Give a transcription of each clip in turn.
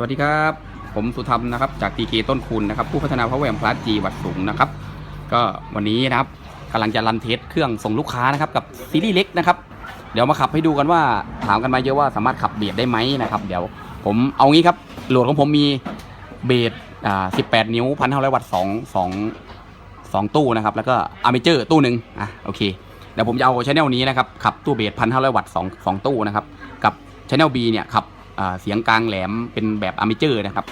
วัสดีครับ ผมสุธรรมนะครับจากทีเต้นคุณนะครับ ผู้พัฒนาพาวเวอร์พลัสจีวัดสูงนะครับ ก็วันนี้นะครับกำลังจะรันเทสเครื่องส่งลูกค้านะครับกับซีรีส์เล็กนะครับ เดี๋ยวมาขับให้ดูกันว่าถามกันมาเยอะว่าสามารถขับเบียดได้ไหมนะครับเดี๋ยวผมเอางี้ครับโหลดของผมมีเบสอ่า18นิ้วพันห้าร้อยวัตต์สองสองสองตู้นะครับ แล้วก็อาร์เมเจอร์ตู้หนึ่งอะโอเคเดี๋ยวผมจะเอาชแนลนี้นะครับขับตู้เบสพันห้าร้อยวัตต์สองสองตู้นะครับกับชแนล B เนี่ยขับ เสียงกลางแหลมเป็นแบบอาร์เมเจอร์นะครับ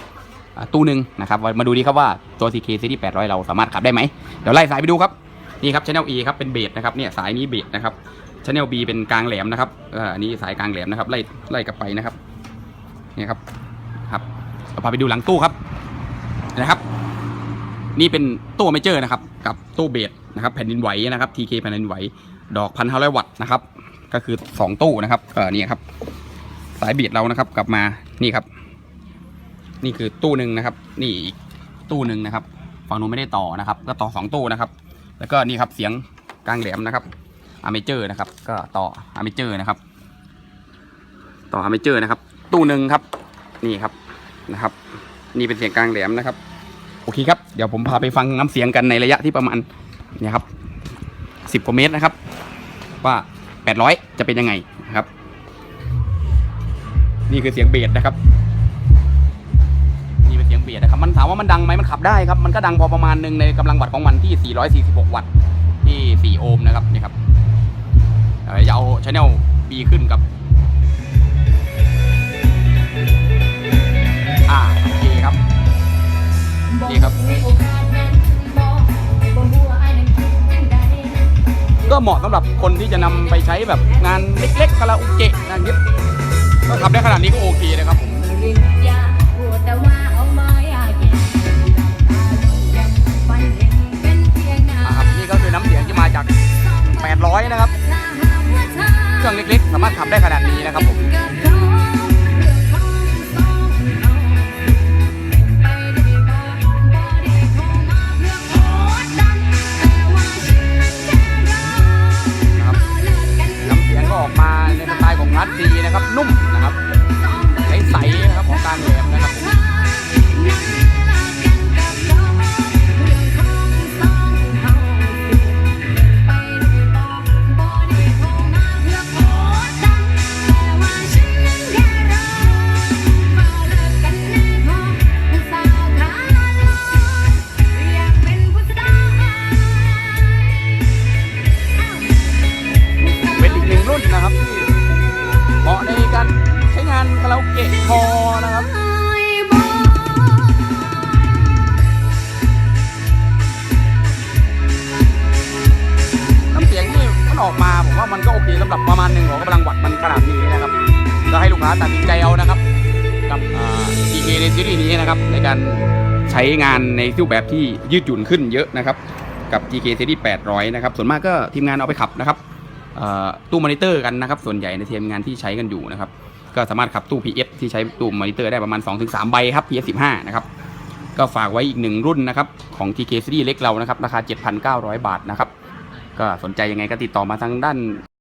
ตู้หนึ่งนะครับมาดูดีครับว่าตัว CK Series 800 เราสามารถขับได้ไหมเดี๋ยวไล่สายไปดูครับนี่ครับชแนล E ครับเป็นเบสนะครับเนี่ยสายนี้เบสนะครับชแนล B เป็นกลางแหลมนะครับอันนี้สายกลางแหลมนะครับไล่ไล่กลับไปนะครับนี่ครับครับเราพาไปดูหลังตู้ครับนะครับ นี่เป็นตู้เมเจอร์นะครับ กับตู้เบสนะครับ แผ่นดินไหวนะครับ TK แผ่นดินไหว ดอกพันห้าร้อยวัตต์นะครับ ก็คือสองตู้นะครับเออนี่ครับ สายเบียดเรานะครับกลับมานี่ครับ นี่คือตู้หนึ่งนะครับ นี่อีกตู้หนึ่งนะครับฝั่งนู้นไม่ได้ต่อนะครับ ก็ต่อสองตู้นะครับ แล้วก็นี่ครับเสียงกลางแหลมนะครับอาร์เมเจอร์นะครับ ก็ต่ออาร์เมเจอร์นะครับ ต่ออาร์เมเจอร์นะครับ ตู้หนึ่งครับ นี่ครับนะครับ นี่เป็นเสียงกลางแหลมนะครับ โอเคครับเดี๋ยวผมพาไปฟังน้ำเสียงกันในระยะที่ประมาณเนี่ยครับสิบกว่าเมตรนะครับ ว่าแปดร้อยจะเป็นยังไงนะครับ นี่คือเสียงเบสนะครับ นี่เป็นเสียงเบสนะครับ มันถามว่ามันดังไหมมันขับได้ครับ มันก็ดังพอประมาณหนึ่งในกำลังวัตต์ของมันที่ 446 วัตต์ ที่ 4 โอห์มนะครับ นี่ครับเอ่อจะเอาชแนล B ขึ้นกับ อ่าโอเคครับ นี่ครับ ก็เหมาะสำหรับคนที่จะนำไปใช้แบบงานเล็กๆคาราโอเกะงานเย็บ ขับได้ขนาดนี้ก็โอเคนะครับผม นะครับนี่ก็คือน้ำเสียงที่มาจาก 800 นะครับ เครื่องเล็กๆ สามารถขับได้ขนาดนี้นะครับผม น้ำเสียงก็ออกมาในสไตล์ของรัดดีนะครับ นุ่ม เกะคอนะครับน้ำเสียงที่มันออกมาผมว่ามันก็โอเคสำหรับประมาณหนึ่งของกำลังวัดมันขนาดนี้นะครับก็ให้ลูกค้าตัดสินใจเอานะครับ กับอ่า TK ในซีรีส์นี้นะครับ ในการใช้งานในรูปแบบที่ยืดหยุ่นขึ้นเยอะนะครับ กับ TK ซีรีส์800 นะครับ ส่วนมากก็ทีมงานเอาไปขับนะครับตู้มอนิเตอร์กันนะครับ ส่วนใหญ่ในทีมงานที่ใช้กันอยู่นะครับ ก็สามารถขับตู้ PF ที่ใช้ตู้มอนิเตอร์ได้ประมาณ 2-3 ใบครับ PF 15นะครับก็ฝากไว้อีกหนึ่งรุ่นนะครับของ TK ซีรีเล็กเรานะครับราคา 7,900 บาทนะครับก็สนใจยังไงก็ติดต่อมาทางด้าน